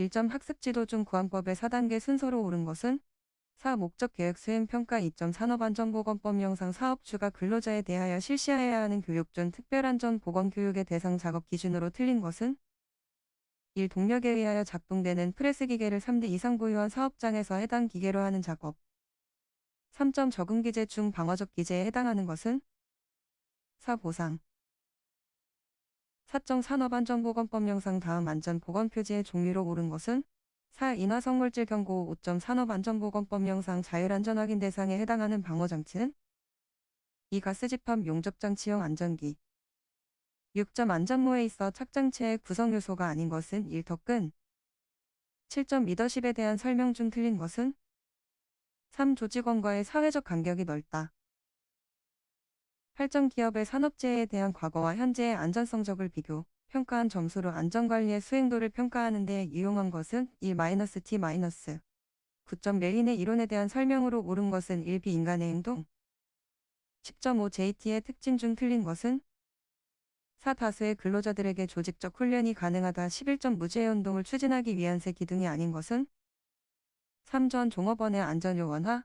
1점 학습지도 중 구안법의 4단계 순서로 오른 것은 4. 목적 계획 수행 평가 2점 산업안전보건법 영상 사업주가 근로자에 대하여 실시하여야 하는 교육 중 특별안전보건교육의 대상 작업 기준으로 틀린 것은 1. 동력에 의하여 작동되는 프레스 기계를 3대 이상 보유한 사업장에서 해당 기계로 하는 작업 3점 적응 기재 중 방어적 기재에 해당하는 것은 4. 보상 4점 산업안전보건법 영상 다음 안전보건표지의 종류로 오른 것은 4. 인화성물질 경고 5점 산업안전보건법 영상 자율안전확인 대상에 해당하는 방어장치는 2. 가스집합 용접장치용 안전기 6점 안전모에 있어 착장체의 구성요소가 아닌 것은 1. 덕근 7점 리더십에 대한 설명 중 틀린 것은 3. 조직원과의 사회적 간격이 넓다 8점 기업의 산업재해에 대한 과거와 현재의 안전성 적을 비교 평가한 점수로 안전관리의 수행도를 평가하는 데 유용한 것은 1-T-. 9점 레인의 이론에 대한 설명으로 옳은 것은 1. 비인간의 행동 10.5 JT의 특징 중 틀린 것은 4. 다수의 근로자들에게 조직적 훈련이 가능하다 11점 무죄의 운동을 추진하기 위한 새 기둥이 아닌 것은 3전 종업원의 안전요 원화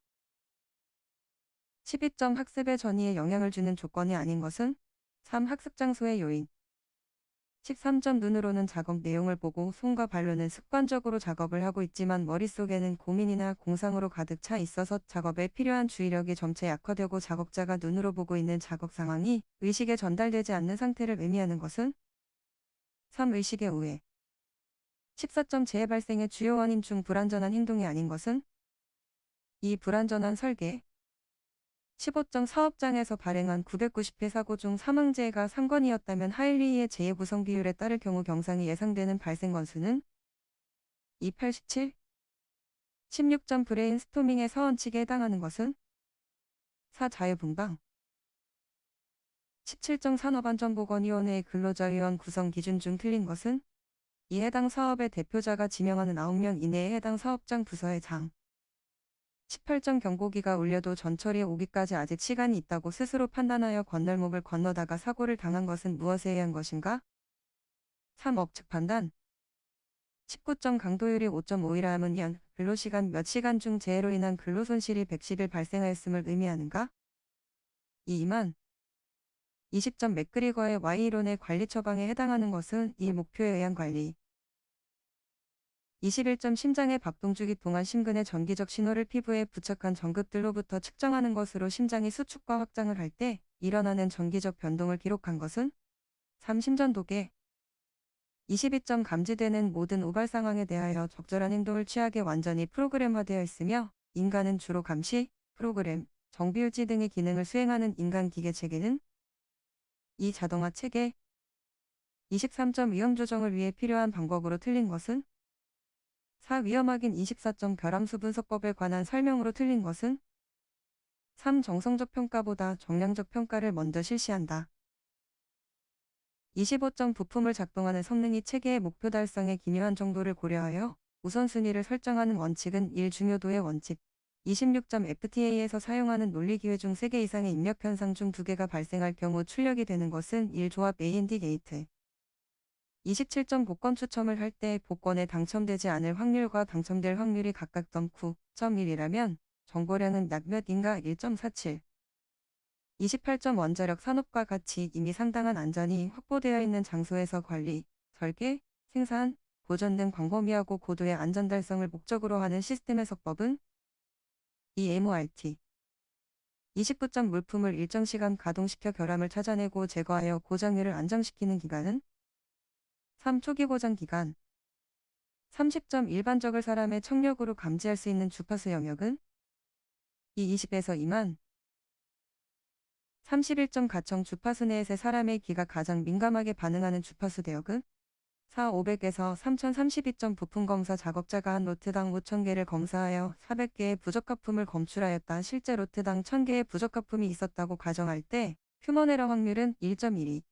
12점 학습의 전이에 영향을 주는 조건이 아닌 것은 3. 학습 장소의 요인 13점 눈으로는 작업 내용을 보고 손과 발로는 습관적으로 작업을 하고 있지만 머릿속에는 고민이나 공상으로 가득 차 있어서 작업에 필요한 주의력이 점차 약화되고 작업자가 눈으로 보고 있는 작업 상황이 의식에 전달되지 않는 상태를 의미하는 것은 3. 의식의 오해 14점 재해 발생의 주요 원인 중 불안전한 행동이 아닌 것은 2. 불안전한 설계 15점 사업장에서 발행한 990회 사고 중 사망재해가 3건이었다면 하일리의 재해 구성 비율에 따를 경우 경상이 예상되는 발생 건수는 287 16점 브레인 스토밍의 서원칙에 해당하는 것은 4. 자유분방 17점 산업안전보건위원회의 근로자위원 구성 기준 중 틀린 것은 이 해당 사업의 대표자가 지명하는 9명 이내에 해당 사업장 부서의 장 18점 경보기가 울려도 전철이 오기까지 아직 시간이 있다고 스스로 판단하여 건널목을 건너다가 사고를 당한 것은 무엇에 의한 것인가? 3. 업측 판단 19점 강도율이 5.5이라 함은 연 근로시간 몇 시간 중 재해로 인한 근로손실이 110일 발생하였음을 의미하는가? 2만 20점 맥그리거의 Y이론의 관리 처방에 해당하는 것은 이 목표에 의한 관리 21점 심장의 박동주기 동안 심근의 전기적 신호를 피부에 부착한 전극들로부터 측정하는 것으로 심장이 수축과 확장을 할 때 일어나는 전기적 변동을 기록한 것은 3. 심전도계 22점 감지되는 모든 우발 상황에 대하여 적절한 행동을 취하게 완전히 프로그램화되어 있으며 인간은 주로 감시, 프로그램, 정비유지 등의 기능을 수행하는 인간 기계 체계는 이 자동화 체계 23점 위험 조정을 위해 필요한 방법으로 틀린 것은 4. 위험확인 24점 결함수 분석법에 관한 설명으로 틀린 것은 3. 정성적 평가보다 정량적 평가를 먼저 실시한다. 25점 부품을 작동하는 성능이 체계의 목표 달성에 기묘한 정도를 고려하여 우선순위를 설정하는 원칙은 1. 중요도의 원칙 26점 FTA에서 사용하는 논리기회 중 3개 이상의 입력 현상 중 2개가 발생할 경우 출력이 되는 것은 1. 조합 A&D 게이트 27점 복권 추첨을 할 때 복권에 당첨되지 않을 확률과 당첨될 확률이 각각 점 9.1이라면 정보량은 약 몇인가 1.47. 28점 원자력 산업과 같이 이미 상당한 안전이 확보되어 있는 장소에서 관리, 설계, 생산, 보존 등 광범위하고 고도의 안전 달성을 목적으로 하는 시스템의 석법은 이 MORT 29점 물품을 일정 시간 가동시켜 결함을 찾아내고 제거하여 고장률을 안정시키는 기간은 3. 초기 고장 기간 30점 일반적을 사람의 청력으로 감지할 수 있는 주파수 영역은 2 20에서 2만 31점 가청 주파수 내에서 사람의 귀가 가장 민감하게 반응하는 주파수 대역은 4 500에서 3032점 부품 검사 작업자가 한 로트당 5000개를 검사하여 400개의 부적합품을 검출하였다. 실제 로트당 1000개의 부적합품이 있었다고 가정할 때 휴먼 에러 확률은 1.12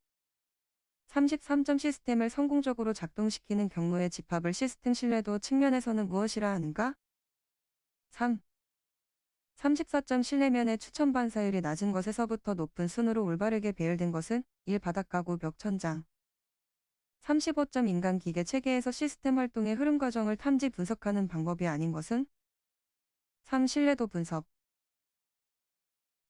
33점 시스템을 성공적으로 작동시키는 경우의 집합을 시스템 신뢰도 측면에서는 무엇이라 하는가? 3. 34점 실내면의 추천 반사율이 낮은 것에서부터 높은 순으로 올바르게 배열된 것은 1. 바닥 가구 벽 천장 35점 인간 기계 체계에서 시스템 활동의 흐름 과정을 탐지 분석하는 방법이 아닌 것은 3. 신뢰도 분석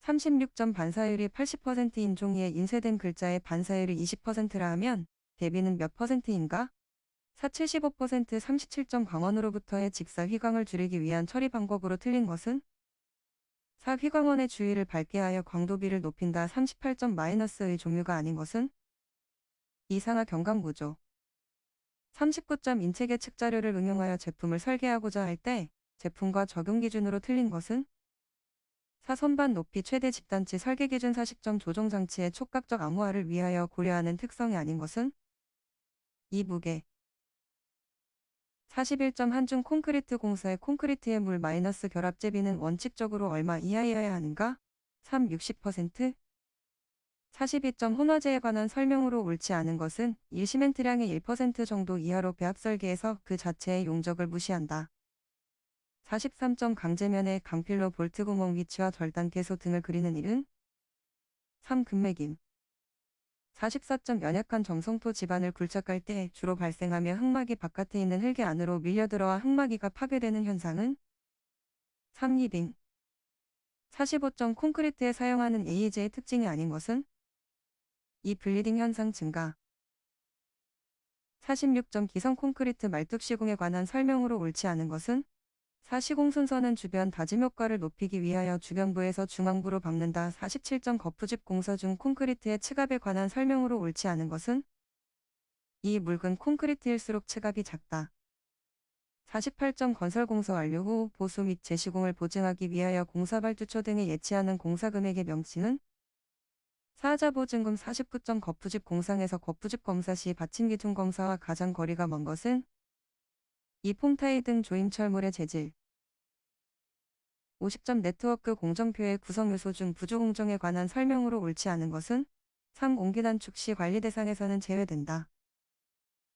36점 반사율이 80%인 종이에 인쇄된 글자의 반사율이 20%라 하면 대비는 몇 퍼센트인가? 4. 75% 37점 광원으로부터의 직사 휘광을 줄이기 위한 처리 방법으로 틀린 것은 4. 휘광원의 주위를 밝게 하여 광도비를 높인다 38점 마이너스의 종류가 아닌 것은 이상화 경감구조 39점 인체계 측 자료를 응용하여 제품을 설계하고자 할 때 제품과 적용 기준으로 틀린 것은 4. 선반 높이 최대 집단치 설계 기준 40점 조종 장치의 촉각적 암호화를 위하여 고려하는 특성이 아닌 것은 2. 무게 41점 한중 콘크리트 공사의 콘크리트의 물 마이너스 결합 제비는 원칙적으로 얼마 이하여야 하는가? 3. 60% 42점 혼화제에 관한 설명으로 옳지 않은 것은 1 시멘트량의 1% 정도 이하로 배합 설계에서 그 자체의 용적을 무시한다. 43점 강제면에 강필로 볼트 구멍 위치와 절단 개소 등을 그리는 일은 3. 금매김 44점 연약한 점성토 집안을 굴착할 때 주로 발생하며 흙막이 바깥에 있는 흙의 안으로 밀려들어와 흙막이가 파괴되는 현상은 3. 리빙 45점 콘크리트에 사용하는 AEJ의 특징이 아닌 것은 이 블리딩 현상 증가 46점 기성 콘크리트 말뚝 시공에 관한 설명으로 옳지 않은 것은 4. 시공 순서는 주변 다짐 효과를 높이기 위하여 주변부에서 중앙부로 박는다. 47점 거푸집 공사 중 콘크리트의 층압에 관한 설명으로 옳지 않은 것은 이 묽은 콘크리트일수록 층압이 작다. 48점 건설 공사 완료 후 보수 및 재시공을 보증하기 위하여 공사 발주처 등에 예치하는 공사 금액의 명칭은 사자 보증금 49점 거푸집 공상에서 거푸집 검사 시 받침 기준 검사와 가장 거리가 먼 것은 이 폼타일 등 조임철물의 재질 50점 네트워크 공정표의 구성 요소 중 부조 공정에 관한 설명으로 옳지 않은 것은 상공기 단축 시 관리 대상에서는 제외된다.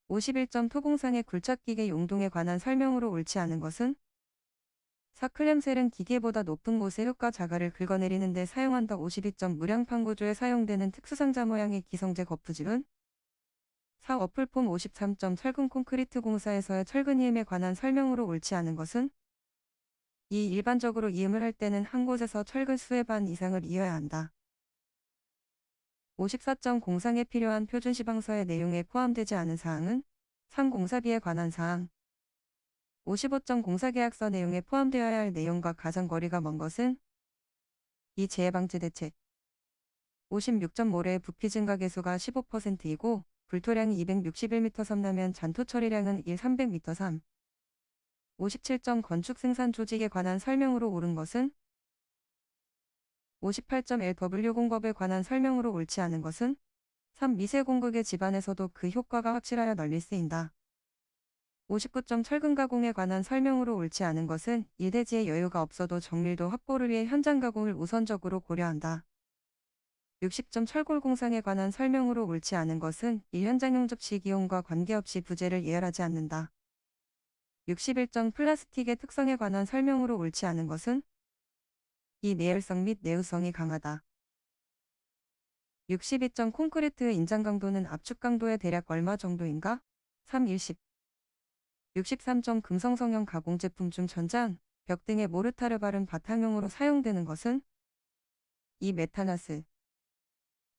51점 토공상의 굴착기계 용동에 관한 설명으로 옳지 않은 것은 사클램셀은 기계보다 높은 곳에 흙과 자갈을 긁어내리는 데 사용한다. 52점 무량판 구조에 사용되는 특수상자 모양의 기성제 거푸집은 4. 어플폼 53점 철근 콘크리트 공사에서의 철근 이음에 관한 설명으로 옳지 않은 것은 이 일반적으로 이음을 할 때는 한 곳에서 철근 수의 반 이상을 이어야 한다. 54점 공상에 필요한 표준 시방서의 내용에 포함되지 않은 사항은 3. 공사비에 관한 사항 55점 공사계약서 내용에 포함되어야 할 내용과 가장 거리가 먼 것은 이 재해방지 대책 56점 모래의 부피 증가 계수가 15%이고 불토량이 261m 3 나면 잔토 처리량은 1 300m 3. 57점 건축 생산 조직에 관한 설명으로 옳은 것은 58점 LW 공법에 관한 설명으로 옳지 않은 것은 3. 미세 공극의 집안에서도 그 효과가 확실하여 널리 쓰인다. 59점 철근 가공에 관한 설명으로 옳지 않은 것은 일대지의 여유가 없어도 정밀도 확보를 위해 현장 가공을 우선적으로 고려한다. 60점 철골 공상에 관한 설명으로 옳지 않은 것은 이 현장용 접시 기용과 관계없이 부재를 예열하지 않는다. 61점 플라스틱의 특성에 관한 설명으로 옳지 않은 것은 이 내열성 및 내우성이 강하다. 62점 콘크리트 인장 강도는 압축 강도의 대략 얼마 정도인가? 3. 10. 63점 금성성형 가공 제품 중 전장, 벽 등의 모르타르 바른 바탕용으로 사용되는 것은 이 메타나스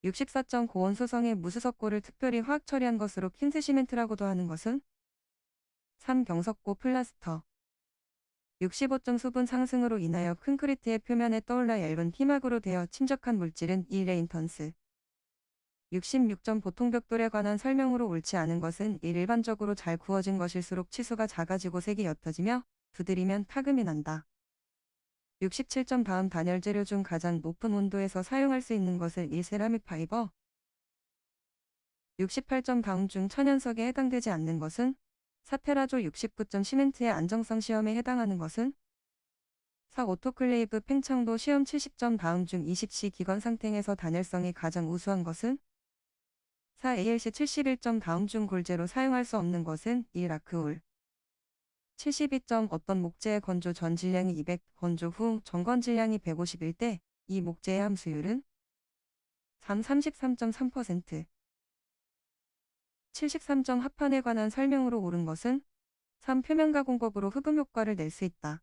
64점 고원소성의 무수석고를 특별히 화학 처리한 것으로 킨스 시멘트라고도 하는 것은 3. 경석고 플라스터 65점 수분 상승으로 인하여 콘크리트의 표면에 떠올라 얇은 피막으로 되어 침적한 물질은 이 레인턴스 66점 보통 벽돌에 관한 설명으로 옳지 않은 것은 일반적으로 잘 구워진 것일수록 치수가 작아지고 색이 옅어지며 두드리면 타금이 난다. 67점 다음 단열 재료 중 가장 높은 온도에서 사용할 수 있는 것은 이 세라믹 파이버. 68점 다음 중 천연석에 해당되지 않는 것은 사페라조 69점 시멘트의 안정성 시험에 해당하는 것은 4. 오토클레이브 팽창도 시험 70점 다음 중 20시 기관 상태에서 단열성이 가장 우수한 것은 4. ALC 71점 다음 중 골재로 사용할 수 없는 것은 1. 라크울 72점 어떤 목재의 건조 전 질량이 200, 건조 후 전건 질량이 151때이 목재의 함수율은 3 33.3% 73점 합판에 관한 설명으로 옳은 것은 3. 표면 가 공법으로 흡음 효과를 낼 수 있다.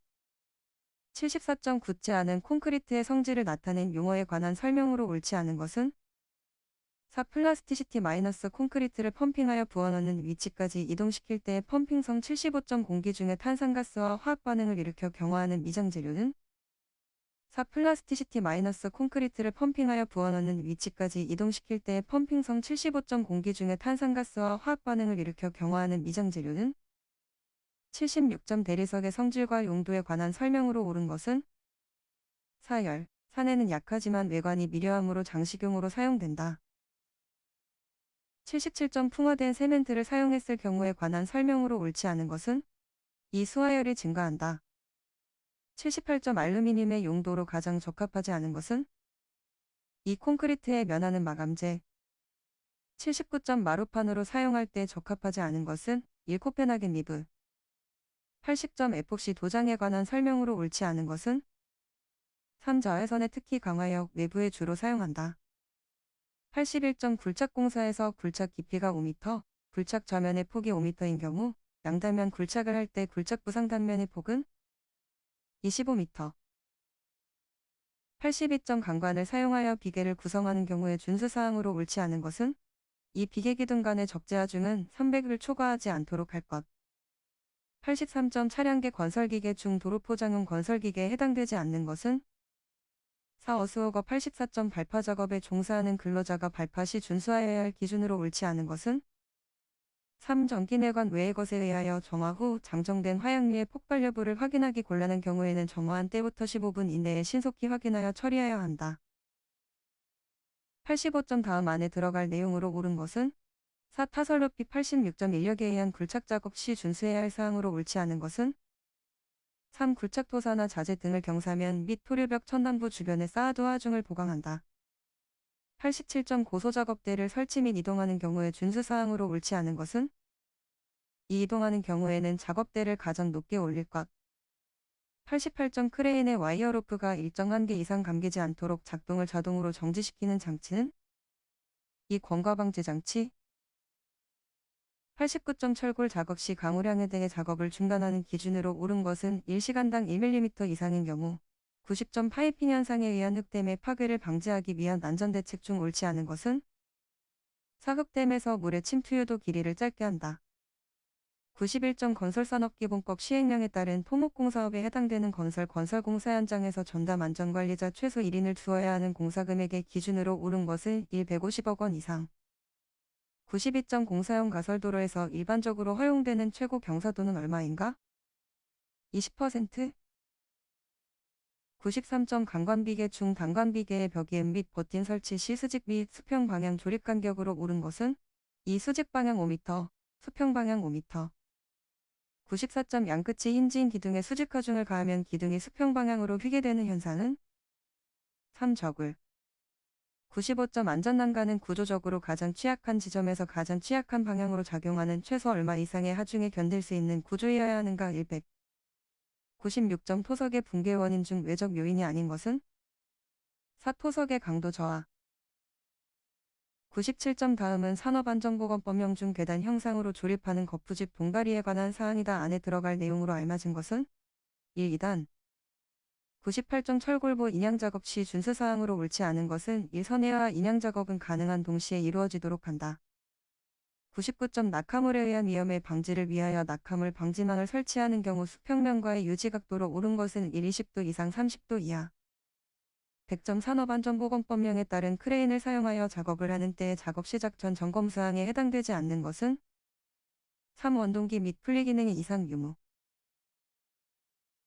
74점 굳지 않은 콘크리트의 성질을 나타낸 용어에 관한 설명으로 옳지 않은 것은 4. 플라스티시티 마이너스 콘크리트를 펌핑하여 부어넣는 위치까지 이동시킬 때의 펌핑성 75점 공기 중에 탄산가스와 화학 반응을 일으켜 경화하는 미장 재료는 4. 플라스티시티 마이너스 콘크리트를 펌핑하여 부어넣는 위치까지 이동시킬 때의 펌핑성 75점 공기 중에 탄산가스와 화학 반응을 일으켜 경화하는 미장 재료는 76점 대리석의 성질과 용도에 관한 설명으로 옳은 것은 사열, 산에는 약하지만 외관이 미려함으로 장식용으로 사용된다. 77점 풍화된 세멘트를 사용했을 경우에 관한 설명으로 옳지 않은 것은 이 수화열이 증가한다. 78점 알루미늄의 용도로 가장 적합하지 않은 것은 이 콘크리트에 면하는 마감재 79점 마루판으로 사용할 때 적합하지 않은 것은 1 코펜하겐 리브 80점 에폭시 도장에 관한 설명으로 옳지 않은 것은 3 자외선에 특히 강화역 외부에 주로 사용한다. 81점 굴착 공사에서 굴착 깊이가 5m, 굴착 좌면의 폭이 5m인 경우 양단면 굴착을 할 때 굴착 부상 단면의 폭은 25m. 82점 강관을 사용하여 비계를 구성하는 경우에 준수사항으로 옳지 않은 것은 이 비계 기둥 간의 적재하 중은 300을 초과하지 않도록 할 것. 83점 차량계 건설기계 중 도로포장용 건설기계에 해당되지 않는 것은 4. 어수어거 84점 발파 작업에 종사하는 근로자가 발파 시 준수하여야 할 기준으로 옳지 않은 것은 3. 전기내관 외의 것에 의하여 점화 후 장정된 화약류의 폭발 여부를 확인하기 곤란한 경우에는 점화한 때부터 15분 이내에 신속히 확인하여 처리해야 한다. 85점 다음 안에 들어갈 내용으로 옳은 것은 4. 타설 높이 86점 인력에 의한 굴착 작업 시 준수해야 할 사항으로 옳지 않은 것은 3. 굴착 토사나 자재 등을 경사면 및 토류벽 천단부 주변에 쌓아두 하중을 보강한다. 87점 고소작업대를 설치 및 이동하는 경우에 준수사항으로 옳지 않은 것은 이 이동하는 경우에는 작업대를 가장 높게 올릴 것. 88점 크레인의 와이어 로프가 일정 한계 이상 감기지 않도록 작동을 자동으로 정지시키는 장치는 이 권과 방지 장치 89점 철골 작업 시 강우량에 대해 작업을 중단하는 기준으로 옳은 것은 1시간당 1mm 이상인 경우 90점 파이핑 현상에 의한 흑댐의 파괴를 방지하기 위한 안전대책 중 옳지 않은 것은 사극댐에서 물의 침투유도 길이를 짧게 한다. 91점 건설산업기본법 시행령에 따른 토목공사업에 해당되는 건설 건설공사 현장에서 전담 안전관리자 최소 1인을 두어야 하는 공사금액의 기준으로 옳은 것은 1 150억 원 이상. 92점 공사용 가설도로에서 일반적으로 허용되는 최고 경사도는 얼마인가? 20% 93점 강관비계 중 단관비계의 벽이음 및 버틴 설치 시 수직 및 수평 방향 조립 간격으로 옳은 것은 이 수직 방향 5m, 수평 방향 5m. 94점 양끝이 힌지인 기둥에 수직 하중을 가하면 기둥이 수평 방향으로 휘게 되는 현상은 3. 적을 95점 안전난간은 구조적으로 가장 취약한 지점에서 가장 취약한 방향으로 작용하는 최소 얼마 이상의 하중에 견딜 수 있는 구조이어야 하는가 100. 96점 토석의 붕괴 원인 중 외적 요인이 아닌 것은 4. 토석의 강도 저하 97점 다음은 산업안전보건법령 중 계단 형상으로 조립하는 거푸집 봉다리에 관한 사항이다 안에 들어갈 내용으로 알맞은 것은 1. 2단 98점 철골보 인양작업 시 준수사항으로 옳지 않은 것은 1. 선회와 인양작업은 가능한 동시에 이루어지도록 한다. 99점 낙하물에 의한 위험의 방지를 위하여 낙하물 방지망을 설치하는 경우 수평면과의 유지각도로 옳은 것은 1 20도 이상 30도 이하. 100점 산업안전보건법령에 따른 크레인을 사용하여 작업을 하는 때의 작업 시작 전 점검 사항에 해당되지 않는 것은 3. 원동기 및 분리 기능의 이상 유무